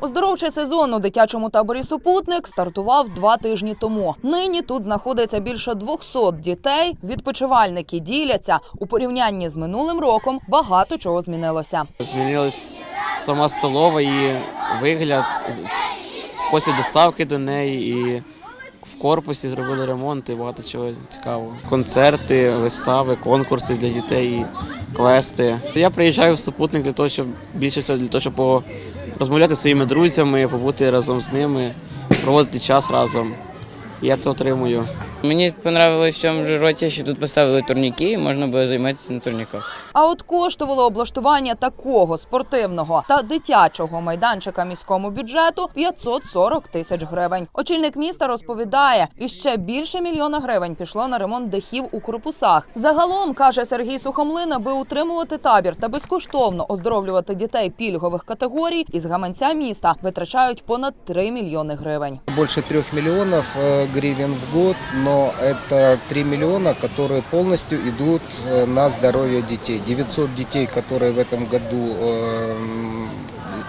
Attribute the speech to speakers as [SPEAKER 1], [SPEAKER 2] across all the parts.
[SPEAKER 1] Оздоровчий сезон у дитячому таборі Супутник стартував два тижні тому. Нині тут знаходиться більше 200 дітей. Відпочивальники діляться у порівнянні з минулим роком. Багато чого змінилося.
[SPEAKER 2] Змінилась сама столова, її вигляд, спосіб доставки до неї і в корпусі зробили ремонт і багато чого цікавого. Концерти, вистави, конкурси для дітей, квести. Я приїжджаю в супутник для того, щоб більше всього для того, щоб розмовляти зі своїми друзями, побути разом з ними, проводити час разом. Я це отримую.
[SPEAKER 3] Мені понравилось в цьому ж році, що тут поставили турніки, і можна було займатися на турніках.
[SPEAKER 1] А от коштувало облаштування такого спортивного та дитячого майданчика міському бюджету 540 тисяч гривень. Очільник міста розповідає, і ще більше мільйона гривень пішло на ремонт дахів у корпусах. Загалом каже Сергій Сухомлин, аби утримувати табір та безкоштовно оздоровлювати дітей пільгових категорій із гаманця міста витрачають понад 3 мільйони гривень.
[SPEAKER 4] Больше трех миллионов э, гривен в год, но это 3 миллиона, которые полностью идут э, на здоровье детей. 900 детей, которые в этом году эм,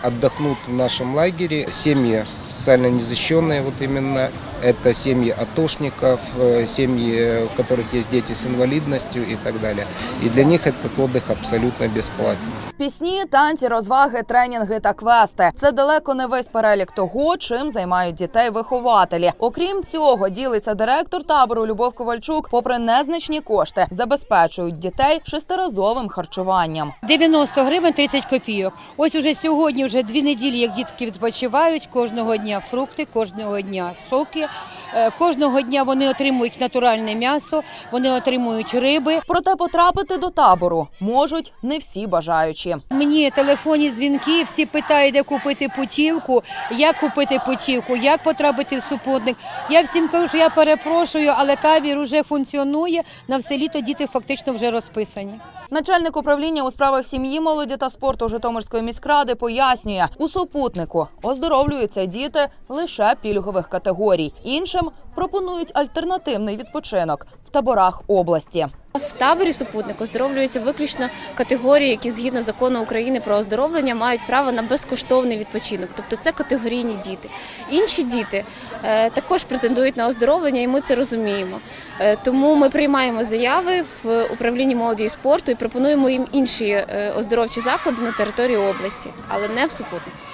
[SPEAKER 4] отдохнут в нашем лагере, семьи социально незащищенные, вот именно это семьи атошников, э, семьи, у которых есть дети с инвалидностью и так далее. И для них этот отдых абсолютно бесплатный.
[SPEAKER 1] Пісні, танці, розваги, тренінги та квести це далеко не весь перелік того, чим займають дітей вихователі. Окрім цього, ділиться директор табору Любов Ковальчук. Попри незначні кошти, забезпечують дітей шестиразовим харчуванням.
[SPEAKER 5] 90 гривень 30 копійок. Ось уже сьогодні, вже дві неділі, як дітки відпочивають. Кожного дня фрукти, кожного дня соки. Е, Кожного дня вони отримують натуральне м'ясо, вони отримують риби.
[SPEAKER 1] Проте потрапити до табору можуть не всі бажаючі.
[SPEAKER 5] Мені телефонні дзвінки, всі питають, де купити путівку, як купити путівку, як потрапити в супутник. Я всім кажу, що я перепрошую, але табір вже функціонує. На все літо діти фактично вже розписані.
[SPEAKER 1] Начальник управління у справах сім'ї, молоді та спорту Житомирської міськради пояснює, у супутнику оздоровлюються діти лише пільгових категорій. Іншим пропонують альтернативний відпочинок в таборах області.
[SPEAKER 6] В таборі супутник оздоровлюються виключно категорії, які згідно закону України про оздоровлення мають право на безкоштовний відпочинок. Тобто це категорійні діти. Інші діти е, також претендують на оздоровлення, і ми це розуміємо. Е, тому ми приймаємо заяви в управлінні молоді і спорту і пропонуємо їм інші е, оздоровчі заклади на території області, але не в супутник.